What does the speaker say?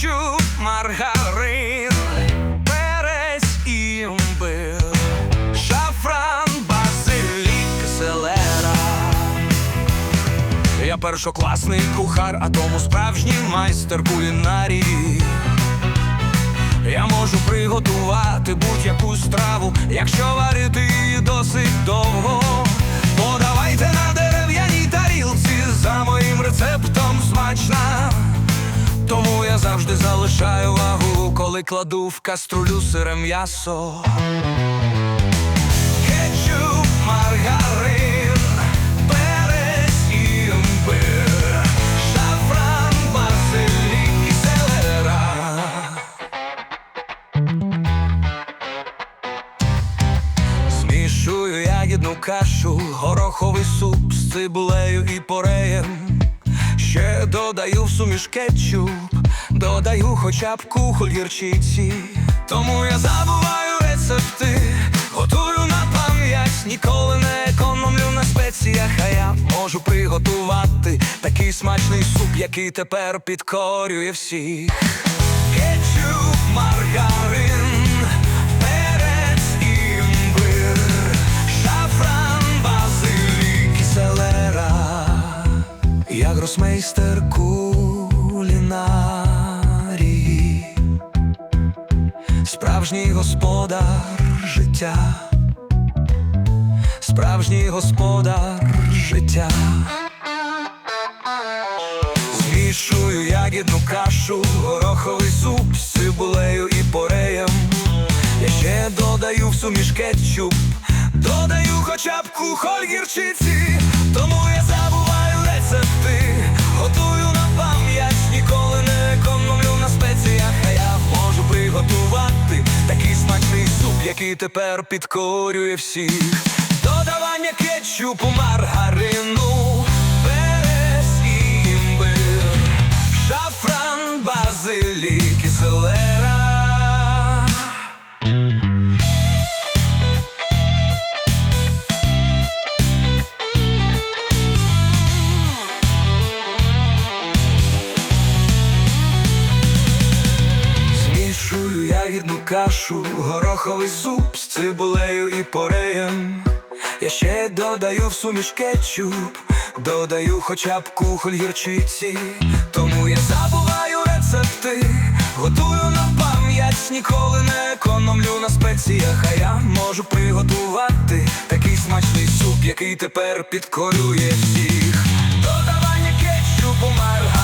кетчуп, маргарин, перець імбир, шафран, базилік, селера. Я першокласний кухар, а тому справжній майстер кулінарії. Я можу приготувати будь-яку страву, якщо варити її досить довго. Подавайте залишаю вагу, коли кладу в каструлю сире м'ясо. Кетчуп, маргарин, шафран, базилік і селера. Змішую ягідну кашу, гороховий суп з цибулею і пореєм. Ще додаю в суміш кетчуп, додаю хоча б кухоль гірчиці. Тому я забуваю рецепти, готую на пам'ять, ніколи не економлю на спеціях, а я можу приготувати такий смачний суп, який тепер підкорює всіх. Кетчуп, маргарин, перець і справжній господар життя, справжній господар життя. Змішую ягідну кашу, гороховий суп з цибулею і пореєм. Я ще додаю в суміш кетчуп, додаю хоча б кухоль гірчиці, який тепер підкорює всіх. Додавання кетчупу, маргарину, кашу, гороховий суп з цибулею і пореєм. Я ще додаю в суміш кетчуп, додаю хоча б кухоль гірчиці, тому я забуваю рецепти, готую на пам'ять, ніколи не економлю на спеціях, а я можу приготувати такий смачний суп, який тепер підкорює всіх. Додавання кетчупу, маргарину,